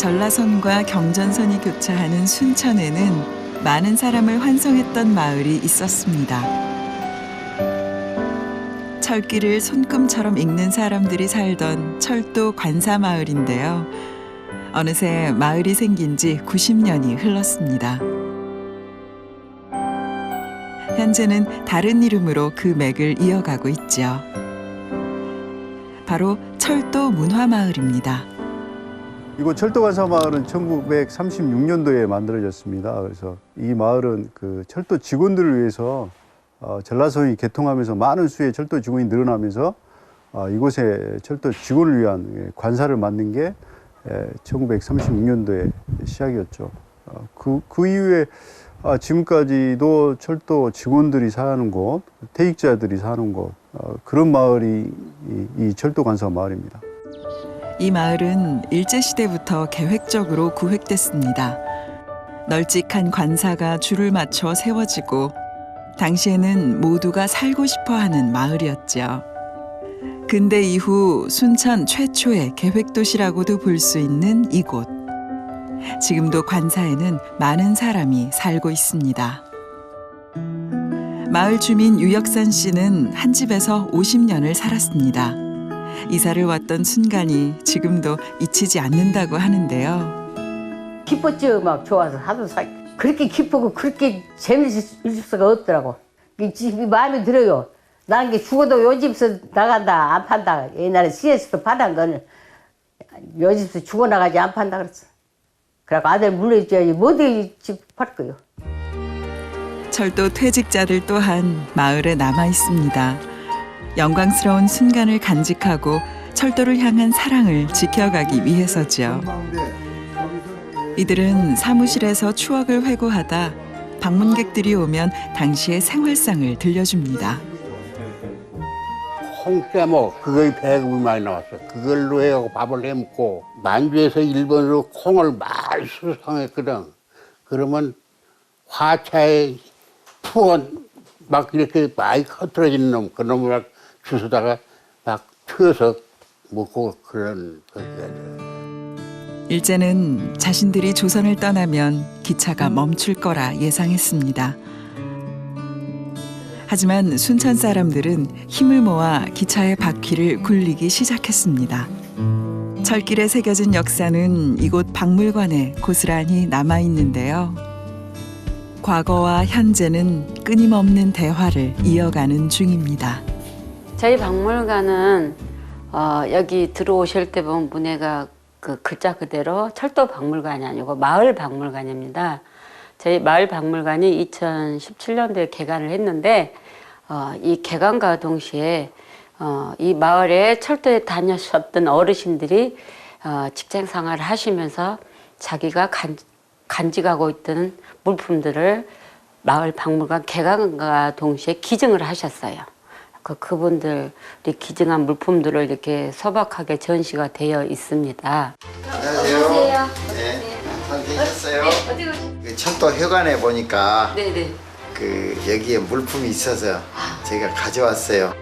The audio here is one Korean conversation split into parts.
전라선과 경전선이 교차하는 순천에는 많은 사람을 환송했던 마을이 있었습니다. 철길을 손금처럼 읽는 사람들이 살던 철도 관사 마을인데요. 어느새 마을이 생긴 지 90년이 흘렀습니다. 현재는 다른 이름으로 그 맥을 이어가고 있죠. 바로 철도 문화마을입니다. 이곳 철도관사 마을은 1936년도에 만들어졌습니다. 그래서 이 마을은 그 철도 직원들을 위해서 어, 전라선이 개통하면서 많은 수의 철도 직원이 늘어나면서 어, 이곳에 철도 직원을 위한 예, 관사를 만든 게 예, 1936년도에 시작이었죠. 어, 그, 그 이후에 아, 지금까지도 철도 직원들이 사는 곳, 퇴직자들이 사는 곳, 어, 그런 마을이 이, 이 철도관사 마을입니다. 이 마을은 일제시대부터 계획적으로 구획됐습니다. 널찍한 관사가 줄을 맞춰 세워지고 당시에는 모두가 살고 싶어 하는 마을이었죠. 근대 이후 순천 최초의 계획도시라고도 볼 수 있는 이곳. 지금도 관사에는 많은 사람이 살고 있습니다. 마을 주민 유혁산 씨는 한 집에서 50년을 살았습니다. 이사를 왔던 순간이 지금도 잊히지 않는다고 하는데요. 기뻤죠? 막 좋아서 하도 사 그렇게 기쁘고 그렇게 재밌을 수가 없더라고. 이 집이 마음에 들어요. 나는 게 죽어도 요 집에서 나간다 안 판다. 옛날에 시에서도 파는 거는. 요 집에서 죽어나가지 안 판다 그랬어. 그래갖고 아들 물려줘야지 뭐든 집팔 거요. 철도 퇴직자들 또한 마을에 남아 있습니다. 영광스러운 순간을 간직하고 철도를 향한 사랑을 지켜가기 위해서죠. 이들은 사무실에서 추억을 회고하다 방문객들이 오면 당시의 생활상을 들려줍니다. 콩 깨먹 그거에 배급이 많이 나왔어. 그걸로 해갖고 밥을 해 먹고 만주에서 일본으로 콩을 많이 수상했거든. 그러면 화차에 투원 막 이렇게 많이 커트러지는 놈, 그 놈을 막 주워다가 막 튀어서 먹고 그런 거기가 일제는 자신들이 조선을 떠나면 기차가 멈출 거라 예상했습니다. 하지만 순천 사람들은 힘을 모아 기차의 바퀴를 굴리기 시작했습니다. 철길에 새겨진 역사는 이곳 박물관에 고스란히 남아 있는데요. 과거와 현재는 끊임없는 대화를 이어가는 중입니다. 저희 박물관은 어, 여기 들어오실 때 보면 문해가 그 글자 그대로 철도 박물관이 아니고 마을 박물관입니다. 저희 마을 박물관이 2017년도에 개관을 했는데 어, 이 개관과 동시에 어, 이 마을에 철도에 다녔었던 어르신들이 어, 직장 생활을 하시면서 자기가 간, 간직하고 있던 물품들을 마을 박물관 개관과 동시에 기증을 하셨어요. 그 그분들이 기증한 물품들을 이렇게 소박하게 전시가 되어 있습니다. 안녕하세요. 네, 잘 계셨어요? 그 철도 회관에 보니까 네네. 그 여기에 물품이 있어서 제가 가져왔어요.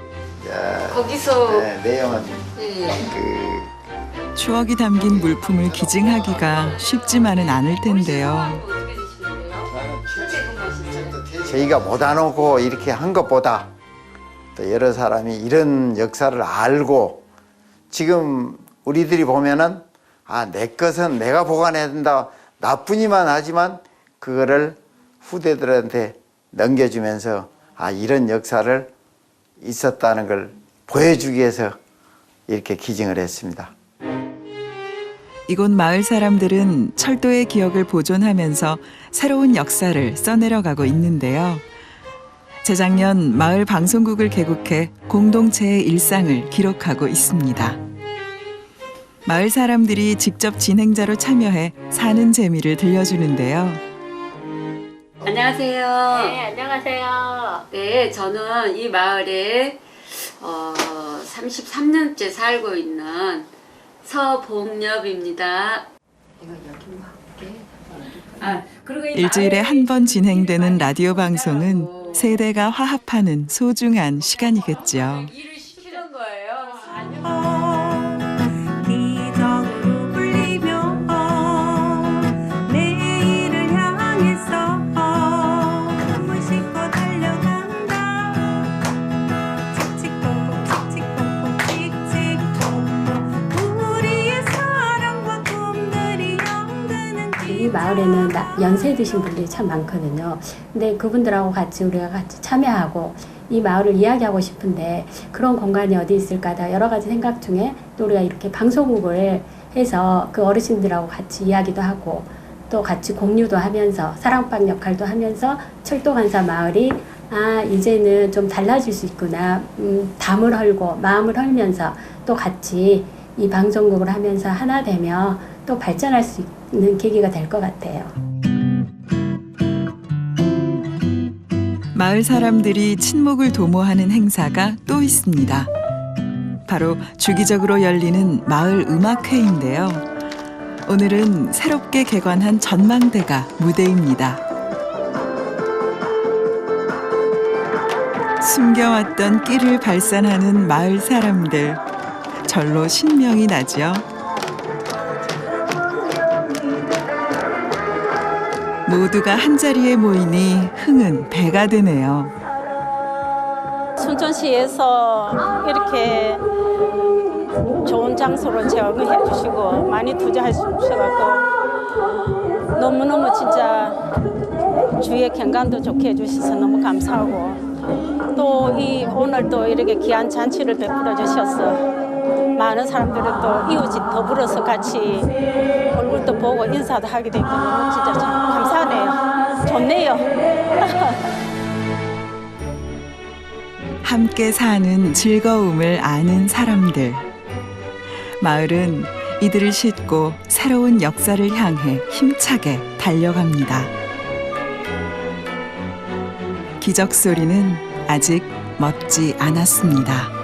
자, 거기서 네, 내용은 네. 그 추억이 담긴 물품을 기증하기가 쉽지만은 않을 텐데요. 저희가 못 안 오고 이렇게 한 것보다 또 여러 사람이 이런 역사를 알고 지금 우리들이 보면은 아, 내 것은 내가 보관해야 된다. 나뿐이만 하지만 그거를 후대들한테 넘겨주면서 아, 이런 역사를 있었다는 걸 보여주기 위해서 이렇게 기증을 했습니다. 이곳 마을 사람들은 철도의 기억을 보존하면서 새로운 역사를 써내려가고 있는데요. 재작년 마을 방송국을 개국해 공동체의 일상을 기록하고 있습니다. 마을 사람들이 직접 진행자로 참여해 사는 재미를 들려주는데요. 안녕하세요. 네, 안녕하세요. 네, 저는 이 마을에 어, 33년째 살고 있는 서봉엽입니다. 아, 일주일에 한 번 진행되는 라디오 방송은 세대가 화합하는 소중한 시간이겠죠. 일 마을에는 나- 연세 드신 분들이 참 많거든요. 근데 그분들하고 같이 우리가 같이 참여하고 이 마을을 이야기하고 싶은데 그런 공간이 어디 있을까 다 여러 가지 생각 중에 또 우리가 이렇게 방송국을 해서 그 어르신들하고 같이 이야기도 하고 또 같이 공유도 하면서 사랑방 역할도 하면서 철도간사 마을이 아 이제는 좀 달라질 수 있구나 음, 담을 헐고 마음을 헐면서 또 같이 이 방송국을 하면서 하나 되며 또 발전할 수 있는 계기가 될 것 같아요. 마을 사람들이 친목을 도모하는 행사가 또 있습니다. 바로 주기적으로 열리는 마을 음악회인데요. 오늘은 새롭게 개관한 전망대가 무대입니다. 숨겨왔던 끼를 발산하는 마을 사람들. 절로 신명이 나죠. 모두가 한자리에 모이니 흥은 배가 되네요. 순천시에서 이렇게 좋은 장소를 제공해 주시고 많이 투자해 주셔갖고 너무너무 진짜 주위의 경관도 좋게 해주셔서 너무 감사하고 또 이 오늘 또 이렇게 귀한 잔치를 베풀어 주셔서 많은 사람들이 또 이웃이 더불어서 같이 얼굴도 보고 인사도 하게 너무 진짜 참 감사하네요. 좋네요. 함께 사는 즐거움을 아는 사람들. 마을은 이들을 싣고 새로운 역사를 향해 힘차게 달려갑니다. 기적 소리는 아직 멎지 않았습니다.